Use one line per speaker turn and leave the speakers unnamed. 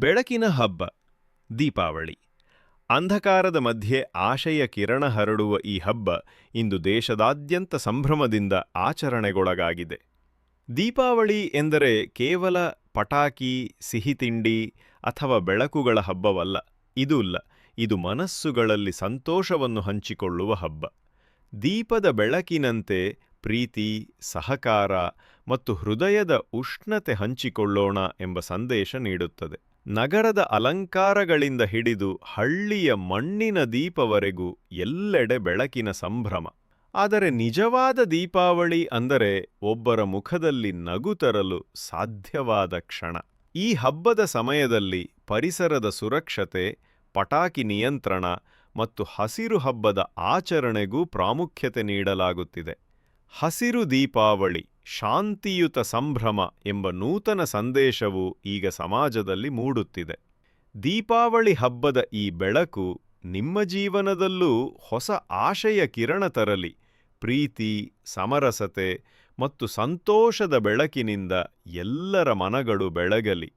ಬೆಳಕಿನ ಹಬ್ಬ, ದೀಪಾವಳಿ. ಅಂಧಕಾರದ ಮಧ್ಯೆ ಆಶಯ ಕಿರಣ ಹರಡುವ ಈ ಹಬ್ಬ ಇಂದು ದೇಶದಾದ್ಯಂತ ಸಂಭ್ರಮದಿಂದ ಆಚರಣೆಗೊಳಗಾಗಿದೆ. ದೀಪಾವಳಿ ಎಂದರೆ ಕೇವಲ ಪಟಾಕಿ ಸಿಹಿತಿಂಡಿ ಅಥವಾ ಬೆಳಕುಗಳ ಹಬ್ಬವಲ್ಲ, ಇದು ಇದು ಮನಸ್ಸುಗಳಲ್ಲಿ ಸಂತೋಷವನ್ನು ಹಂಚಿಕೊಳ್ಳುವ ಹಬ್ಬ. ದೀಪದ ಬೆಳಕಿನಂತೆ ಪ್ರೀತಿ, ಸಹಕಾರ ಮತ್ತು ಹೃದಯದ ಉಷ್ಣತೆ ಹಂಚಿಕೊಳ್ಳೋಣ ಎಂಬ ಸಂದೇಶ ನೀಡುತ್ತದೆ. ನಗರದ ಅಲಂಕಾರಗಳಿಂದ ಹಿಡಿದು ಹಳ್ಳಿಯ ಮಣ್ಣಿನ ದೀಪವರೆಗೂ ಎಲ್ಲೆಡೆ ಬೆಳಕಿನ ಸಂಭ್ರಮ. ಆದರೆ ನಿಜವಾದ ದೀಪಾವಳಿ ಅಂದರೆ ಒಬ್ಬರ ಮುಖದಲ್ಲಿ ನಗು ತರಲು ಸಾಧ್ಯವಾದ ಕ್ಷಣ. ಈ ಹಬ್ಬದ ಸಮಯದಲ್ಲಿ ಪರಿಸರದ ಸುರಕ್ಷತೆ, ಪಟಾಕಿ ನಿಯಂತ್ರಣ ಮತ್ತು ಹಸಿರು ಹಬ್ಬದ ಆಚರಣೆಗೂ ಪ್ರಾಮುಖ್ಯತೆ ನೀಡಲಾಗುತ್ತಿದೆ. ಹಸಿರು ದೀಪಾವಳಿ, ಶಾಂತಿಯುತ ಸಂಭ್ರಮ ಎಂಬ ನೂತನ ಸಂದೇಶವು ಈಗ ಸಮಾಜದಲ್ಲಿ ಮೂಡುತ್ತಿದೆ. ದೀಪಾವಳಿ ಹಬ್ಬದ ಈ ಬೆಳಕು ನಿಮ್ಮ ಜೀವನದಲ್ಲೂ ಹೊಸ ಆಶಯ ಕಿರಣ ತರಲಿ. ಪ್ರೀತಿ, ಸಮರಸತೆ ಮತ್ತು ಸಂತೋಷದ ಬೆಳಕಿನಿಂದ ಎಲ್ಲರ ಮನಗಳು ಬೆಳಗಲಿ.